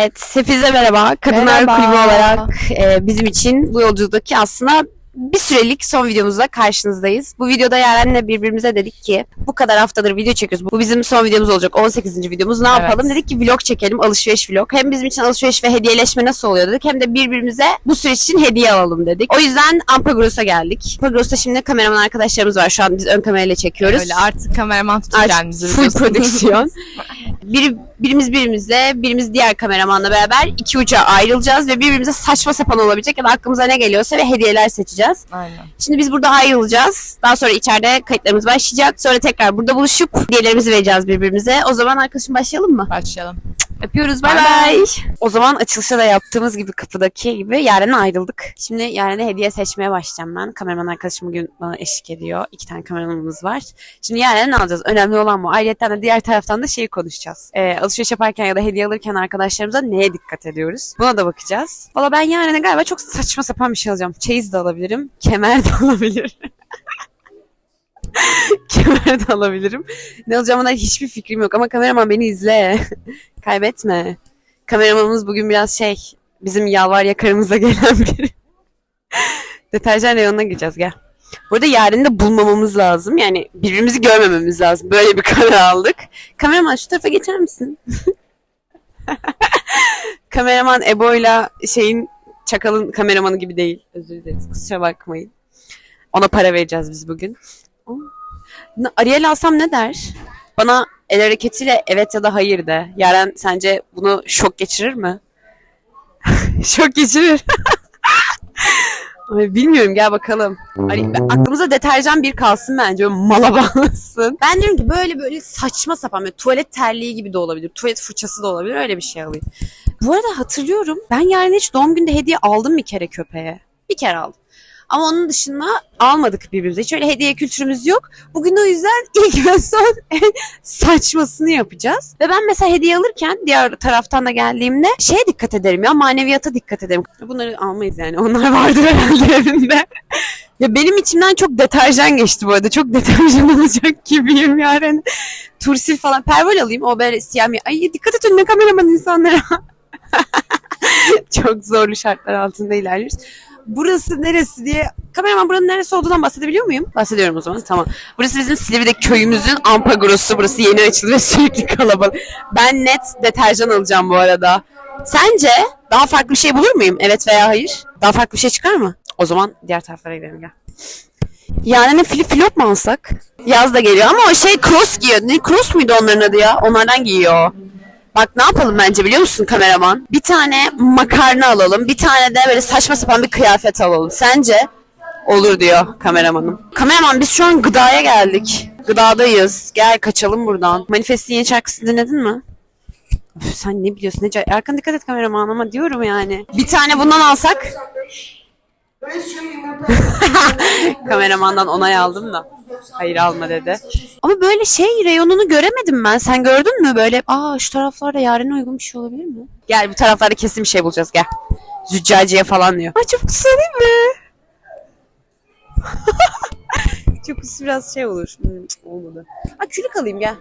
Evet, hepinize merhaba. Kadınlar Merhaba. Kulübü olarak e, bizim için bu yolculuktaki aslında bir sürelik son videomuzla karşınızdayız. Bu videoda Yaren'le birbirimize dedik ki bu kadar haftadır video çekiyoruz. Bu bizim son videomuz olacak. 18. videomuz. Ne Evet. yapalım? Dedik ki vlog çekelim. Alışveriş vlog. Hem bizim için alışveriş ve hediyeleşme nasıl oluyor dedik. Hem de birbirimize bu süreç için hediye alalım dedik. O yüzden Ampagros'a geldik. Ampagros'ta şimdi kameraman arkadaşlarımız var. Şu an biz ön kamerayla çekiyoruz. Öyle artık kameraman tutacağız. Artık full prodüksiyon. Biri, birimiz birimizle, birimiz diğer kameramanla beraber iki uca ayrılacağız ve birbirimize saçma sapan olabilecek ya da aklımıza ne geliyorsa ve hediyeler seçeceğiz. Aynen. Şimdi biz burada ayrılacağız. Daha sonra içeride kayıtlarımız başlayacak. Sonra tekrar burada buluşup hediyelerimizi vereceğiz birbirimize. O zaman arkadaşım başlayalım mı? Başlayalım. Öpüyoruz. Bay Bay. O zaman açılışta da yaptığımız gibi kapıdaki gibi Yaren'e ayrıldık. Şimdi Yaren'e hediye seçmeye başlayacağım ben. Kameraman arkadaşım bugün bana eşlik ediyor. İki tane kameramanımız var. Şimdi Yaren'e ne alacağız? Önemli olan bu. Ayrıca de diğer taraftan da şeyi konuşacağız. Ee, alışveriş yaparken ya da hediye alırken arkadaşlarımıza neye dikkat ediyoruz? Buna da bakacağız. Valla ben Yaren'e galiba çok saçma sapan bir şey alacağım. Çeyiz de alabilirim. Kemer de alabilirim. Kemer de alabilirim. Ne alacağımdan hiçbir fikrim yok ama kameraman beni izle. Kaybetme. Kameramanımız bugün biraz şey, bizim yalvar yakarımıza gelen biri. Deterjan reyonuna gireceğiz gel. Burada yarını da bulmamamız lazım. Yani birbirimizi görmememiz lazım. Böyle bir karar aldık. Kameraman şu tarafa geçer misin? Kameraman Ebo'yla şeyin Çakal'ın kameramanı gibi değil. Özür dileriz. Kusura bakmayın. Ona para vereceğiz biz bugün. Ariel alsam ne der? Bana el hareketiyle evet ya da hayır de. Yaren sence bunu şok geçirir mi? şok geçirir. Bilmiyorum gel bakalım. Hani aklımıza deterjan bir kalsın bence. Böyle mala bağlasın. Ben diyorum ki böyle böyle saçma sapan böyle tuvalet terliği gibi de olabilir. Tuvalet fırçası da olabilir. Öyle bir şey alayım. Bu arada hatırlıyorum. Ben yarın hiç doğum günde hediye aldım bir kere köpeğe. Bir kere aldım. Ama onun dışında almadık birbirimize. Hiç hediye kültürümüz yok. Bugün o yüzden ilk ve son saçmasını yapacağız. Ve ben mesela hediye alırken diğer taraftan da geldiğimde şeye dikkat ederim ya maneviyata dikkat ederim. Bunları almayız yani. Onlar vardır herhalde evinde. ya benim içimden çok deterjan geçti bu arada. Çok deterjan alacak gibiyim yani. Tursil falan. Pervol alayım. O böyle siyah mi? Ay dikkat et önüne kameraman insanlara. çok zorlu şartlar altında ilerliyoruz. Burası neresi diye kameraman buranın neresi olduğundan bahsedebiliyor muyum? Bahsediyorum o zaman tamam. Burası bizim Silivri'deki köyümüzün Ampagrosu. Burası yeni açıldı ve sürekli kalabalık. Ben net deterjan alacağım bu arada. Sence daha farklı bir şey bulur muyum? Evet veya hayır? Daha farklı bir şey çıkar mı? O zaman diğer taraflara gidelim gel. Yani flip flop mu alsak? Yaz da geliyor ama o şey cross giyiyor. Ne cross muydu onların adı ya? Onlardan giyiyor. Bak ne yapalım bence biliyor musun kameraman? Bir tane makarna alalım. Bir tane de böyle saçma sapan bir kıyafet alalım. Sence? Olur diyor kameramanım. Kameraman biz şu an gıdaya geldik. Gıdadayız. Gel kaçalım buradan. Manifest'in yeni şarkısını dinledin mi? Üf, sen ne biliyorsun? Ne Erkan dikkat et kameraman ama diyorum yani. Bir tane bundan alsak. Kameramandan onay aldım da. Hayır alma dedi. Ama böyle şey reyonunu göremedim ben. Sen gördün mü? Böyle aa şu taraflarda yarına uygun bir şey olabilir mi? Gel bu taraflarda kesin bir şey bulacağız gel. Züccaciye falan diyor. Ay çok güzel değil mi? çok biraz şey olur. Hmm, olmadı. Ha külük alayım gel.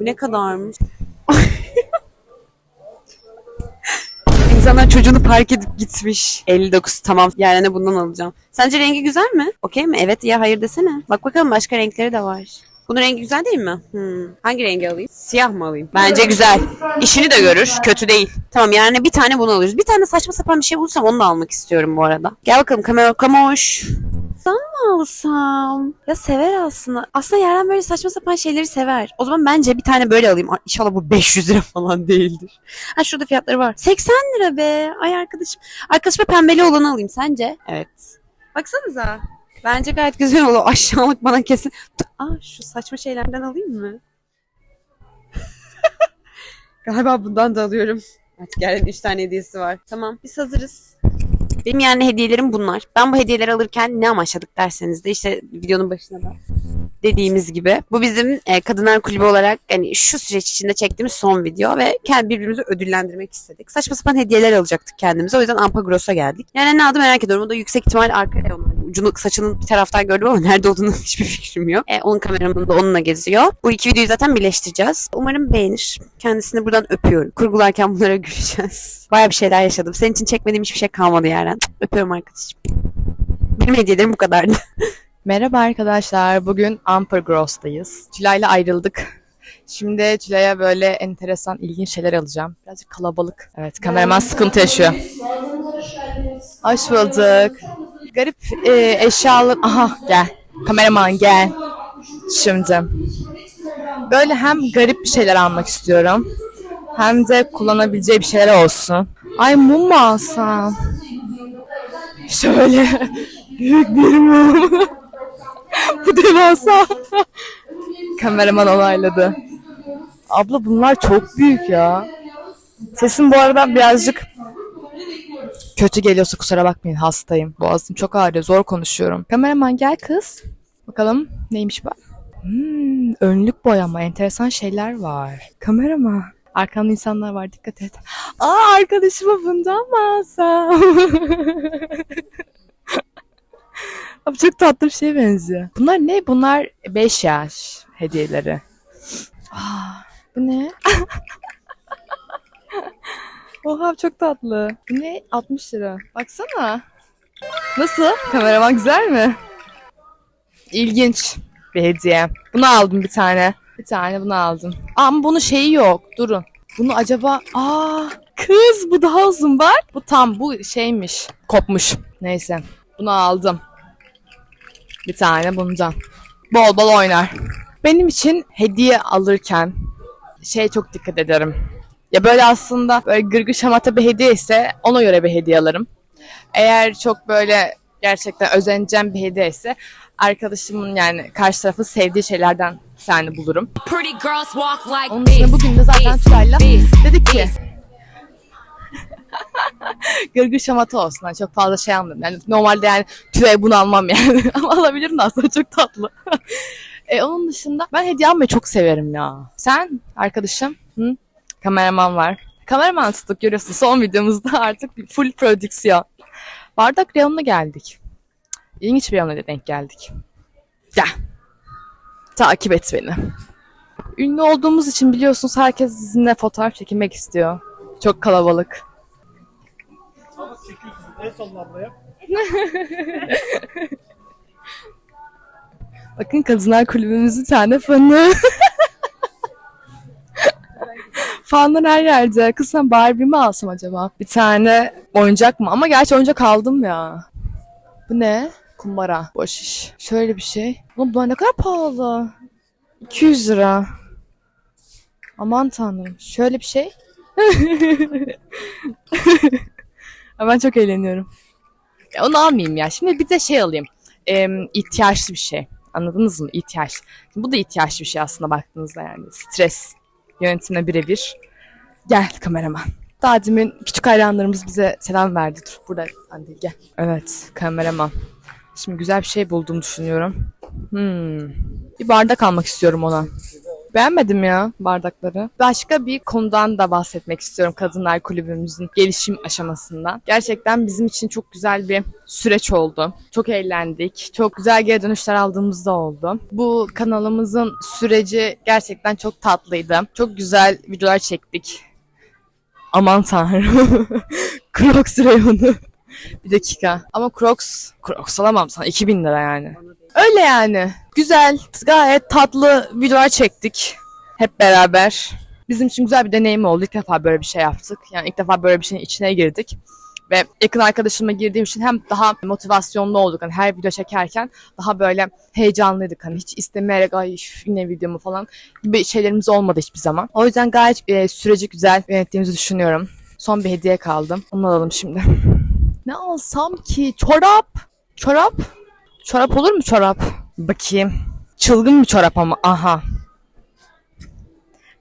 Bu ne kadarmış? İnsanlar çocuğunu park edip gitmiş. 59 tamam. Yani bundan alacağım. Sence rengi güzel mi? Okey mi? Evet ya hayır desene. Bak bakalım başka renkleri de var. Bunun rengi güzel değil mi? Hmm. Hangi rengi alayım? Siyah mı alayım? Bence güzel. İşini de görür. Kötü değil. Tamam yani bir tane bunu alırız. Bir tane saçma sapan bir şey bulursam onu da almak istiyorum bu arada. Gel bakalım kamera kamoş. Ben mi alsam? Ya sever aslında. Aslında Yaren böyle saçma sapan şeyleri sever. O zaman bence bir tane böyle alayım. Ay, İnşallah bu 500 lira falan değildir. Ha şurada fiyatları var. 80 lira be. Ay arkadaşım. Arkadaşıma pembeli olanı alayım sence? Evet. Baksanıza. Bence gayet güzel olur. Aşağılık bana kesin. Aa şu saçma şeylerden alayım mı? Galiba bundan da alıyorum. Artık Yaren'in 3 tane hediyesi var. Tamam biz hazırız. Benim yani hediyelerim bunlar. Ben bu hediyeleri alırken ne amaçladık derseniz de işte videonun başına da dediğimiz gibi. Bu bizim e, Kadınlar Kulübü olarak hani şu süreç içinde çektiğimiz son video ve kendi birbirimizi ödüllendirmek istedik. Saçma sapan hediyeler alacaktık kendimize. O yüzden Ampagros'a geldik. Yani ne aldı merak ediyorum. O da yüksek ihtimal arka e, da ucunu saçının bir taraftan gördüm ama nerede olduğunu hiçbir fikrim yok. E, onun kameramanı da onunla geziyor. Bu iki videoyu zaten birleştireceğiz. Umarım beğenir. Kendisini buradan öpüyorum. Kurgularken bunlara güleceğiz. Baya bir şeyler yaşadım. Senin için çekmediğim hiçbir şey kalmadı Yaren. Öpüyorum arkadaşım. Benim hediyelerim bu kadardı. Merhaba arkadaşlar. Bugün Amper Gross'tayız. Tülay'la ayrıldık. Şimdi Tülay'a böyle enteresan, ilginç şeyler alacağım. Birazcık kalabalık. Evet, kameraman sıkıntı yaşıyor. Hoş bulduk. Garip e, eşyalar... Aha gel. Kameraman gel. Şimdi. Böyle hem garip bir şeyler almak istiyorum. Hem de kullanabileceği bir şeyler olsun. Ay mum mu alsam? Şöyle büyük bir mum. Bu devasa. Kameraman olayladı. Abla bunlar çok büyük ya. Sesim bu arada birazcık kötü geliyorsa kusura bakmayın hastayım. Boğazım çok ağrıyor zor konuşuyorum. Kameraman gel kız. Bakalım neymiş bu? Hmm, önlük boyama enteresan şeyler var. Kameraman. Arkanda insanlar var dikkat et. Aa arkadaşıma bundan mı alsam? Abi çok tatlı bir şeye benziyor. Bunlar ne? Bunlar 5 yaş hediyeleri. Aa, bu ne? Oha çok tatlı. Bu ne? 60 lira. Baksana. Nasıl? Kameraman güzel mi? İlginç bir hediye. Bunu aldım bir tane. Bir tane bunu aldım. Ama bunun şeyi yok. Durun. Bunu acaba... Aa, kız bu daha uzun bak. Bu tam bu şeymiş. Kopmuş. Neyse. Bunu aldım. Bir tane bundan. Bol bol oynar. Benim için hediye alırken şey çok dikkat ederim. Ya böyle aslında böyle gırgır şamata bir hediye ise ona göre bir hediye alırım. Eğer çok böyle gerçekten özeneceğim bir hediye ise arkadaşımın yani karşı tarafı sevdiği şeylerden tane bulurum. Like Onun dışında bugün de zaten Tülay'la dedik ki gırgır şamata olsun. Yani çok fazla şey almadım. Yani normalde yani Tülay bunu almam yani. Ama alabilirim de aslında çok tatlı. e, onun dışında ben hediye almayı çok severim ya. Sen arkadaşım? Hı? Kameraman var. Kameraman tuttuk görüyorsun. Son videomuzda artık full prodüksiyon. Bardak reyonuna geldik. İlginç bir reyona denk geldik. Gel. Takip et beni. Ünlü olduğumuz için biliyorsunuz herkes bizimle fotoğraf çekilmek istiyor. Çok kalabalık. Bakın Kadınlar Kulübümüzün tane fanı. Fanlar her yerde. Kız sen Barbie mi alsam acaba? Bir tane oyuncak mı? Ama gerçi oyuncak aldım ya. Bu ne? Kumbara. Boş iş. Şöyle bir şey. Oğlum bu ne kadar pahalı. 200 lira. Aman tanrım. Şöyle bir şey. Ben çok eğleniyorum. Ya onu almayayım ya. Şimdi bir de şey alayım. Ee, ihtiyaçlı bir şey. Anladınız mı? İhtiyaç. Şimdi bu da ihtiyaçlı bir şey aslında baktığınızda yani. Stres yönetimine birebir. Gel kameraman. Daha demin küçük hayranlarımız bize selam verdi. Dur burada Hande gel. Evet kameraman. Şimdi güzel bir şey bulduğumu düşünüyorum. Hmm. Bir bardak almak istiyorum ona. Beğenmedim ya bardakları. Başka bir konudan da bahsetmek istiyorum Kadınlar Kulübümüzün gelişim aşamasından. Gerçekten bizim için çok güzel bir süreç oldu. Çok eğlendik. Çok güzel geri dönüşler aldığımızda oldu. Bu kanalımızın süreci gerçekten çok tatlıydı. Çok güzel videolar çektik. Aman tanrım. Crocs reyonu. bir dakika. Ama Crocs, Crocs alamam sana. 2000 lira yani. Öyle yani. Güzel, gayet tatlı videolar çektik. Hep beraber. Bizim için güzel bir deneyim oldu. İlk defa böyle bir şey yaptık. Yani ilk defa böyle bir şeyin içine girdik. Ve yakın arkadaşımla girdiğim için hem daha motivasyonlu olduk. Hani her video çekerken daha böyle heyecanlıydık. Hani hiç istemeyerek ay yine videomu falan gibi şeylerimiz olmadı hiçbir zaman. O yüzden gayet e, süreci güzel yönettiğimizi düşünüyorum. Son bir hediye kaldım. Onu alalım şimdi. Ne alsam ki? Çorap. Çorap. Çorap olur mu çorap? Bakayım. Çılgın bir çorap ama. Aha.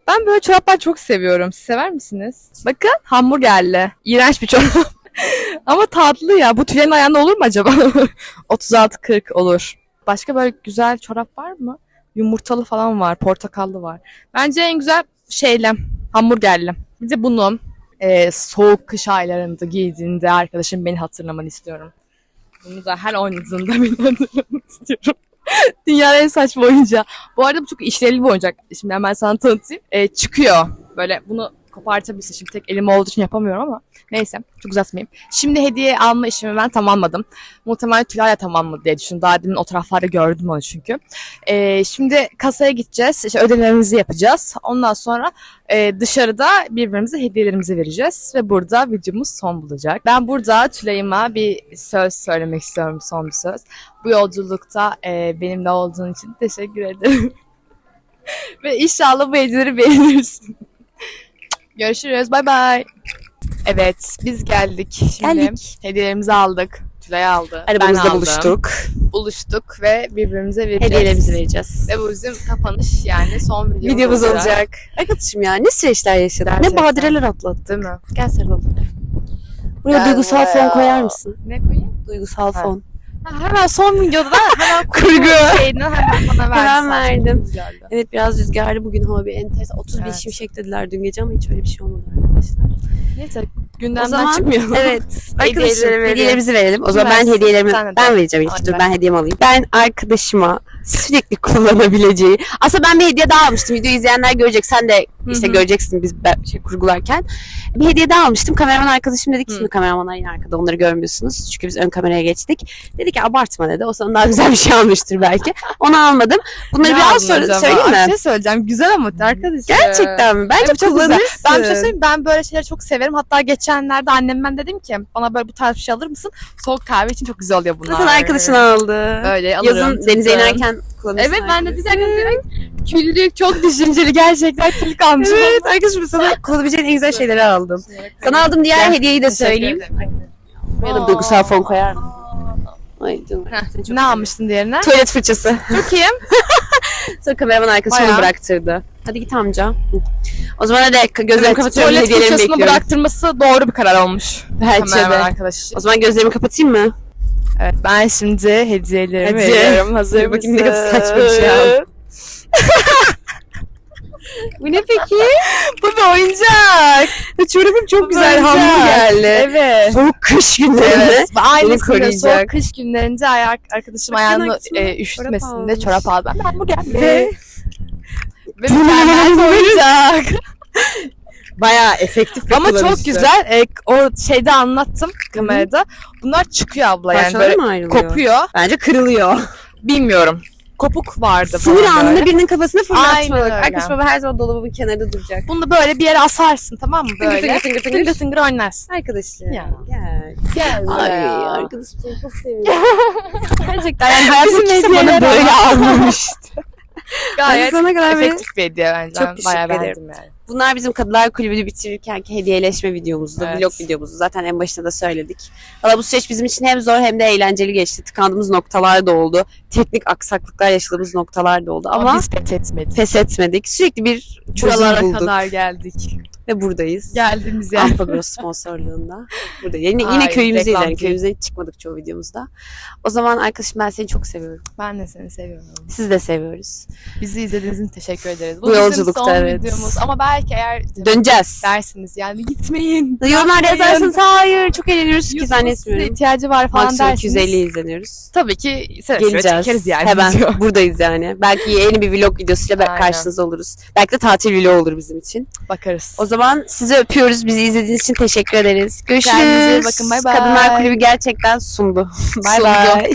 Ben böyle çoraplar çok seviyorum. Siz sever misiniz? Bakın hamburgerli. İğrenç bir çorap. ama tatlı ya. Bu tüyenin ayağında olur mu acaba? 36-40 olur. Başka böyle güzel çorap var mı? Yumurtalı falan var. Portakallı var. Bence en güzel şeyle. Hamburgerli. Bir de bunu e, soğuk kış aylarında giydiğinde arkadaşım beni hatırlamanı istiyorum. Bunu da her oynadığında beni hatırlamak istiyorum. Dünyanın en saçma oyuncağı. Bu arada bu çok işlevli bir oyuncak. Şimdi hemen sana tanıtayım. Ee, çıkıyor. Böyle bunu kopartabilirsin. Şimdi tek elim olduğu için yapamıyorum ama neyse çok uzatmayayım. Şimdi hediye alma işimi ben tamamladım. Muhtemelen Tülay da tamamladı diye düşündüm. Daha demin o taraflarda gördüm onu çünkü. Ee, şimdi kasaya gideceğiz. İşte ödemelerimizi yapacağız. Ondan sonra e, dışarıda birbirimize hediyelerimizi vereceğiz. Ve burada videomuz son bulacak. Ben burada Tülay'ıma bir söz söylemek istiyorum. Son bir söz. Bu yolculukta e, benimle olduğun için teşekkür ederim. Ve inşallah bu hediyeleri beğenirsin. Görüşürüz. Bay bay. Evet biz geldik. Şimdi Geldik. hediyelerimizi aldık. Tülay aldı. ben Arabamızda aldım. buluştuk. Buluştuk ve birbirimize vereceğiz. Hediyelerimizi vereceğiz. Ve bu bizim kapanış yani son videomuz, Videomuz olacak. Arkadaşım ya ne süreçler yaşadık. Ne Gerçekten. badireler atlattık. Değil mi? Gel sarılalım. Buraya Gel duygusal buraya. fon koyar mısın? Ne koyayım? Duygusal Ha. fon. Hemen son videoda da hemen Kurgu. şeyini hemen bana verdi. Hemen verdim. Evet biraz rüzgarlı bugün hava bir enteresan. 30 bin Evet. şimşek dediler dün gece ama hiç öyle bir şey olmadı arkadaşlar. Neyse gündemden O zaman- çıkmayalım. Evet. Arkadaşım verelim. hediyelerimizi verelim. O zaman ben versin? hediyelerimi ben ver. vereceğim. Hadi Dur ben hediyemi alayım. Ben arkadaşıma sürekli kullanabileceği. Aslında ben bir hediye daha almıştım. Videoyu izleyenler görecek. Sen de işte göreceksin biz şey kurgularken. Bir hediye daha almıştım. Kameraman arkadaşım dedi ki şimdi kameramanlar yine arkada onları görmüyorsunuz. Çünkü biz ön kameraya geçtik. Dedi ki abartma dedi. O sana daha güzel bir şey almıştır belki. Onu almadım. Bunları Ne biraz sonra söyleyeyim Bir mi? şey söyleyeceğim. Güzel ama arkadaşım. Gerçekten mi? Bence Evet, çok güzel. Ben bir şey söyleyeyim ben böyle şeyleri çok severim. Hatta geçenlerde annemden dedim ki bana böyle bu tarz bir şey alır mısın? Soğuk kahve için çok güzel oluyor bunlar. Zaten arkadaşın aldı. Öyle alırım. Yazın denize inerken kullanırsın. Evet ben de diyecektim. Küllük çok düşünceli gerçekten küllük almışım. Evet arkadaşım sana kullanabileceğin en güzel şeyleri aldım. Sana aldığım diğer hediyeyi de söyleyeyim. Buraya da duygusal fon koyar mısın? Ay canım. Heh, seni çok Ne almıştın diğerine? Tuvalet fırçası. Çok iyi. Sonra kameraman arkadaşım onu bıraktırdı. Hadi git amca. Hı. O zaman hadi gözlerimi Evet, kapatıyorum tuvalet fırçasını bekliyorum. bıraktırması doğru bir karar olmuş. Bence de. arkadaş. O zaman gözlerimi kapatayım mı? Evet ben şimdi hediyelerimi Hadi. veriyorum. Hazır Dur bakayım ne kadar mısın? saçma bir şey aldım. Bu ne peki? Bu bir oyuncak. Çorabım çok Bu güzel oyuncak. hamur geldi. Evet. Soğuk kış günlerinde. Evet. Koruyacak. soğuk kış günlerinde ayak arkadaşım Bakın ayağını e, üşütmesin diye çorap aldı. Ben bu geldi. Ve- Ve bir oyuncak. Bayağı efektif bir Ama çok güzel. E, o şeyde anlattım kamerada. Bunlar çıkıyor abla yani Parçaları böyle mı ayrılıyor? kopuyor. Bence kırılıyor. Bilmiyorum. Kopuk vardı Sinir falan anında böyle. birinin kafasına Aynen fırlatmalık. öyle. Arkadaş baba her zaman dolabımın kenarında duracak. Bunu da böyle bir yere asarsın tamam mı Tıngır böyle? tıngır tıngır tıngır. tıngır tıngır oynarsın. Arkadaşım. Ya. Gel. Gel Ay arkadaşım seni çok seviyorum. Gerçekten yani hayatımda kimse bana böyle almamıştı. Gayet Gayet sana kadar efektif bir hediye bence. Çok Ben teşekkür bayağı ederim. beğendim yani. Bunlar bizim Kadılar Kulübü'nü bitirirkenki hediyeleşme videomuzdu. Evet. Vlog videomuzdu. Zaten en başında da söyledik. Valla bu süreç bizim için hem zor hem de eğlenceli geçti. Tıkandığımız noktalar da oldu. Teknik aksaklıklar yaşadığımız noktalar da oldu. Ama, Ama biz pes etmedik. pes etmedik. Sürekli bir çözüm bulduk. kadar geldik. Ve buradayız. Geldiğimiz yer. Ampagros sponsorluğunda. Burada. Yine, yine Ay, köyümüzdeyiz yani. Köyümüzden hiç çıkmadık çoğu videomuzda. O zaman arkadaşım ben seni çok seviyorum. Ben de seni seviyorum. Siz de seviyoruz. Bizi izlediğiniz için teşekkür ederiz. Bu bizim yolculukta, son evet. videomuz. Ama belki eğer Döneceğiz. dersiniz yani gitmeyin. Yorumlarda yazarsınız hayır çok eğleniyoruz ki YouTube'un size zannetmiyorum. ihtiyacı var falan Maksimum dersiniz. 250 izleniyoruz. Tabii ki seve Geleceğiz. çekeriz yani. Hemen video. buradayız yani. Belki yeni bir vlog videosuyla Aynen. karşınızda oluruz. Belki de tatil vlogu olur bizim için. Bakarız. O zaman sizi öpüyoruz. Bizi izlediğiniz için teşekkür ederiz. Görüşürüz. Kendinize iyi bakın, bay bay. Kadınlar Kulübü gerçekten sundu. Bay bay.